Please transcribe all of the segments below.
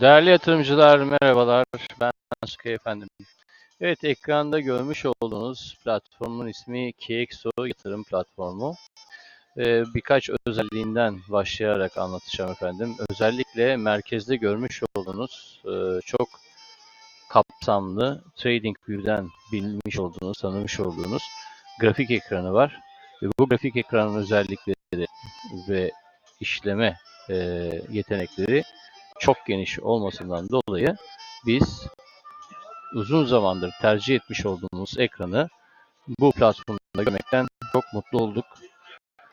Değerli yatırımcılar merhabalar. Ben Suki efendim. Evet ekranda görmüş olduğunuz platformun ismi KXO yatırım platformu. Ee, birkaç özelliğinden başlayarak anlatacağım efendim. Özellikle merkezde görmüş olduğunuz e, çok kapsamlı TradingView'den bilmiş olduğunuz, tanımış olduğunuz grafik ekranı var. Ve bu grafik ekranın özellikleri ve işleme e, yetenekleri çok geniş olmasından dolayı biz uzun zamandır tercih etmiş olduğumuz ekranı bu platformda görmekten çok mutlu olduk.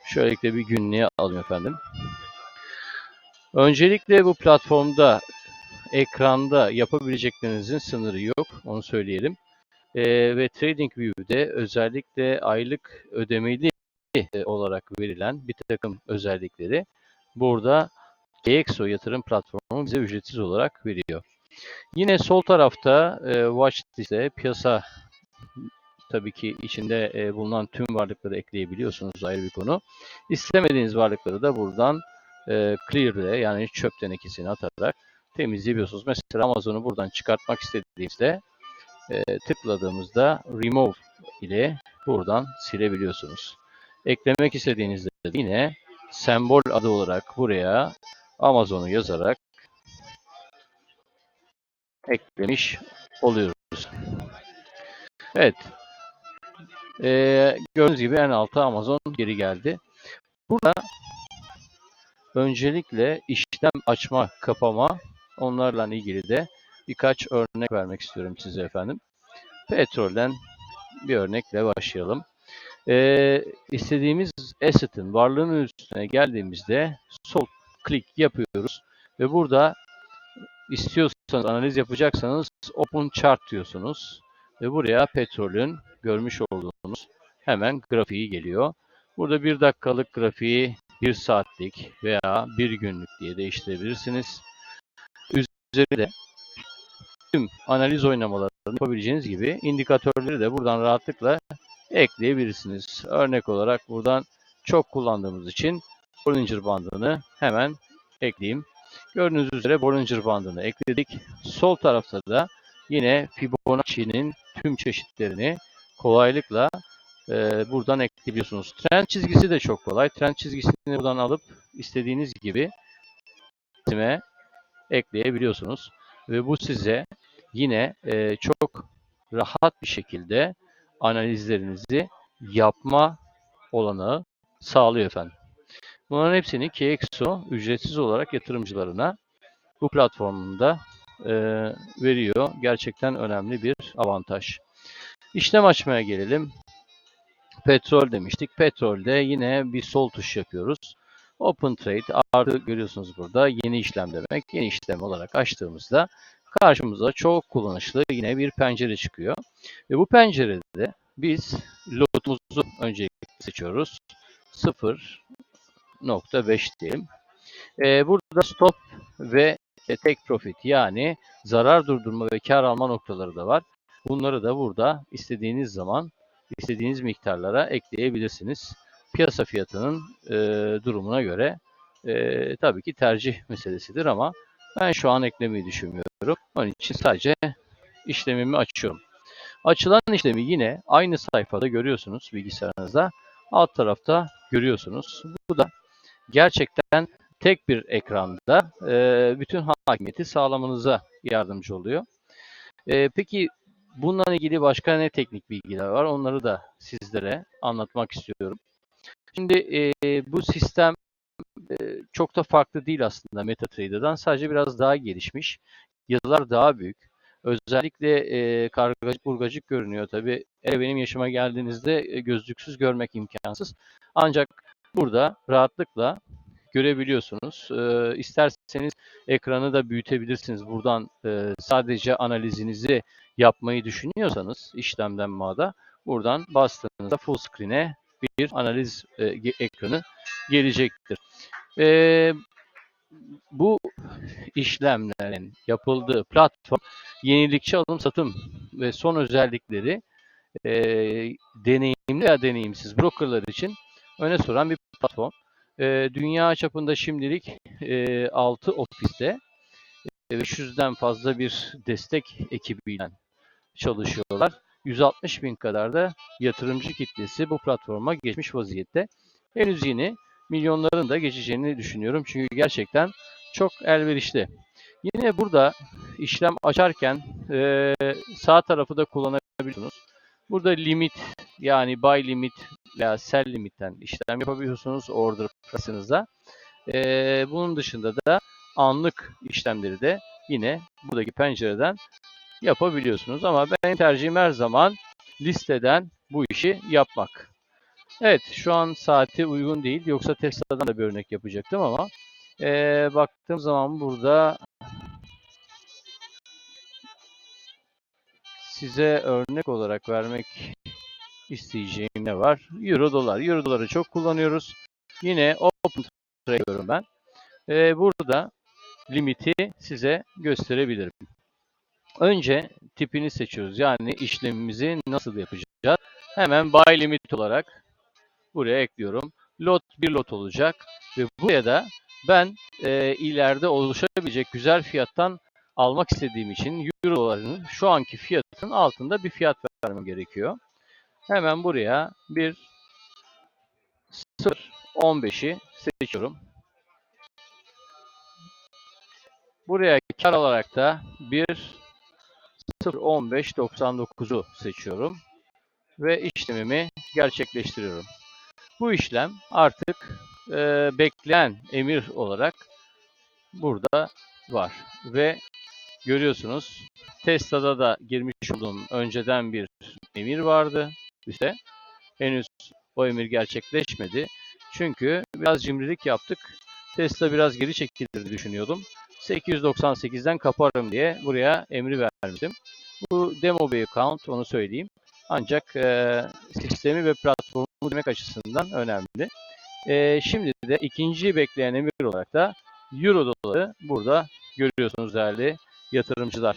Şöylelikle bir günlüğe alayım efendim. Öncelikle bu platformda ekranda yapabileceklerinizin sınırı yok. Onu söyleyelim. Ee, ve TradingView'de özellikle aylık ödemeli olarak verilen bir takım özellikleri burada GXO yatırım platformu bize ücretsiz olarak veriyor. Yine sol tarafta e, watchlist'e piyasa tabii ki içinde e, bulunan tüm varlıkları ekleyebiliyorsunuz ayrı bir konu. İstemediğiniz varlıkları da buradan e, clear'le yani çöp tenekesini atarak temizleyebiliyorsunuz. Mesela Amazon'u buradan çıkartmak istediğinizde e, tıkladığımızda remove ile buradan silebiliyorsunuz. Eklemek istediğinizde yine sembol adı olarak buraya Amazon'u yazarak eklemiş oluyoruz. Evet. Ee, gördüğünüz gibi en alta Amazon geri geldi. Burada öncelikle işlem açma, kapama onlarla ilgili de birkaç örnek vermek istiyorum size efendim. Petrolden bir örnekle başlayalım. Ee, istediğimiz asset'in varlığının üstüne geldiğimizde sol klik yapıyoruz ve burada istiyorsanız analiz yapacaksanız Open Chart diyorsunuz ve buraya petrolün görmüş olduğunuz hemen grafiği geliyor. Burada bir dakikalık grafiği bir saatlik veya bir günlük diye değiştirebilirsiniz. Üzerinde tüm analiz oynamalarını yapabileceğiniz gibi indikatörleri de buradan rahatlıkla ekleyebilirsiniz. Örnek olarak buradan çok kullandığımız için Bollinger bandını hemen ekleyeyim. Gördüğünüz üzere Bollinger bandını ekledik. Sol tarafta da yine Fibonacci'nin tüm çeşitlerini kolaylıkla e, buradan ekleyebiliyorsunuz. Trend çizgisi de çok kolay. Trend çizgisini buradan alıp istediğiniz gibi resime ekleyebiliyorsunuz. Ve bu size yine e, çok rahat bir şekilde analizlerinizi yapma olanağı sağlıyor efendim. Bunların hepsini KXO ücretsiz olarak yatırımcılarına bu platformunda e, veriyor. Gerçekten önemli bir avantaj. İşlem açmaya gelelim. Petrol demiştik. Petrolde yine bir sol tuş yapıyoruz. Open Trade artı görüyorsunuz burada yeni işlem demek. Yeni işlem olarak açtığımızda karşımıza çok kullanışlı yine bir pencere çıkıyor. Ve bu pencerede biz lotumuzu öncelikle seçiyoruz. 0.5 diyelim. Ee, burada stop ve tek profit yani zarar durdurma ve kar alma noktaları da var. Bunları da burada istediğiniz zaman istediğiniz miktarlara ekleyebilirsiniz. Piyasa fiyatının e, durumuna göre e, tabii ki tercih meselesidir ama ben şu an eklemeyi düşünmüyorum. Onun için sadece işlemimi açıyorum. Açılan işlemi yine aynı sayfada görüyorsunuz bilgisayarınızda. Alt tarafta görüyorsunuz. Bu da gerçekten tek bir ekranda e, bütün hakimiyeti sağlamanıza yardımcı oluyor. E, peki bununla ilgili başka ne teknik bilgiler var? Onları da sizlere anlatmak istiyorum. Şimdi e, bu sistem e, çok da farklı değil aslında MetaTrader'dan. Sadece biraz daha gelişmiş. Yazılar daha büyük. Özellikle e, kargacık burgacık görünüyor tabi. E, benim yaşıma geldiğinizde e, gözlüksüz görmek imkansız. Ancak burada rahatlıkla görebiliyorsunuz. E, isterseniz ekranı da büyütebilirsiniz. Buradan e, sadece analizinizi yapmayı düşünüyorsanız işlemden mağda buradan bastığınızda full screen'e bir analiz e, ekranı gelecektir. E, bu işlemlerin yapıldığı platform yenilikçi alım satım ve son özellikleri e, deneyimli ya deneyimsiz brokerlar için öne sunan bir platform. E, dünya çapında şimdilik e, 6 ofiste 500'den fazla bir destek ekibiyle çalışıyorlar. 160 bin kadar da yatırımcı kitlesi bu platforma geçmiş vaziyette. Henüz yeni milyonların da geçeceğini düşünüyorum. Çünkü gerçekten çok elverişli. Yine burada işlem açarken e, sağ tarafı da kullanabiliyorsunuz. Burada limit yani buy limit veya sell limitten işlem yapabiliyorsunuz order price'ınızda. E, bunun dışında da anlık işlemleri de yine buradaki pencereden yapabiliyorsunuz. Ama benim tercihim her zaman listeden bu işi yapmak. Evet şu an saati uygun değil. Yoksa Tesla'dan da bir örnek yapacaktım ama ee, baktığım zaman burada size örnek olarak vermek isteyeceğim ne var? Euro dolar. Euro doları çok kullanıyoruz. Yine open trade yapıyorum ben. Ee, burada limiti size gösterebilirim. Önce tipini seçiyoruz. Yani işlemimizi nasıl yapacağız? Hemen buy limit olarak buraya ekliyorum. Lot bir lot olacak ve buraya da ben e, ileride oluşabilecek güzel fiyattan almak istediğim için euro dolarının şu anki fiyatın altında bir fiyat vermem gerekiyor. Hemen buraya bir 0.15'i seçiyorum. Buraya kar olarak da bir 0.15.99'u seçiyorum ve işlemimi gerçekleştiriyorum. Bu işlem artık e, bekleyen emir olarak burada var ve görüyorsunuz Tesla'da da girmiş olduğum önceden bir emir vardı üste. Henüz o emir gerçekleşmedi. Çünkü biraz cimrilik yaptık. Tesla biraz geri çekilir düşünüyordum. 898'den kaparım diye buraya emri verdim. Bu demo bir account onu söyleyeyim. Ancak e, sistemi ve platformu demek açısından önemli. E, şimdi de ikinci bekleyen emir olarak da Euro doları burada görüyorsunuz değerli yatırımcılar.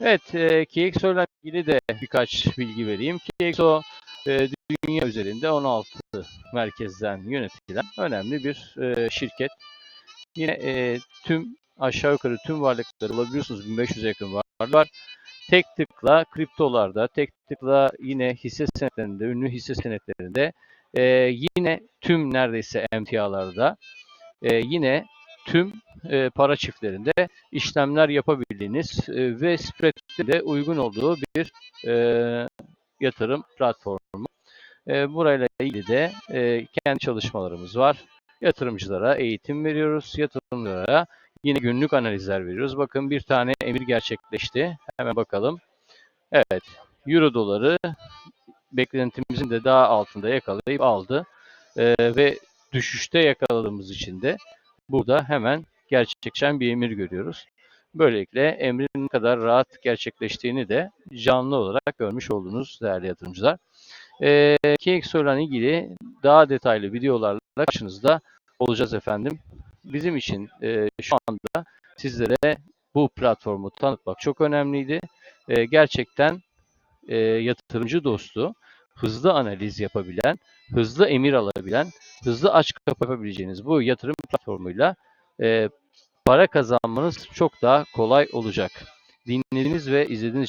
Evet, e, KXO ile ilgili de birkaç bilgi vereyim. KXO e, dünya üzerinde 16 merkezden yönetilen önemli bir e, şirket. Yine e, tüm aşağı yukarı tüm varlıkları bulabiliyorsunuz. 1500'e yakın varlık var. Tek tıkla kriptolarda, tek tıkla yine hisse senetlerinde, ünlü hisse senetlerinde, e, yine tüm neredeyse emtialarda, e, yine tüm para çiftlerinde işlemler yapabildiğiniz e, ve spread'de de uygun olduğu bir yatırım platformu. E, burayla ilgili de e, kendi çalışmalarımız var. Yatırımcılara eğitim veriyoruz. Yatırımcılara yine günlük analizler veriyoruz. Bakın bir tane emir gerçekleşti. Hemen bakalım. Evet. Euro doları beklentimizin de daha altında yakalayıp aldı. E, ve düşüşte yakaladığımız için de burada hemen gerçekleşen bir emir görüyoruz. Böylelikle emrin ne kadar rahat gerçekleştiğini de canlı olarak görmüş oldunuz değerli yatırımcılar. E, KXO ile ilgili daha detaylı videolarla karşınızda olacağız efendim. Bizim için e, şu anda sizlere bu platformu tanıtmak çok önemliydi. E, gerçekten e, yatırımcı dostu, hızlı analiz yapabilen, hızlı emir alabilen, hızlı aç yapabileceğiniz bu yatırım platformuyla para kazanmanız çok daha kolay olacak. Dinlediğiniz ve izlediğiniz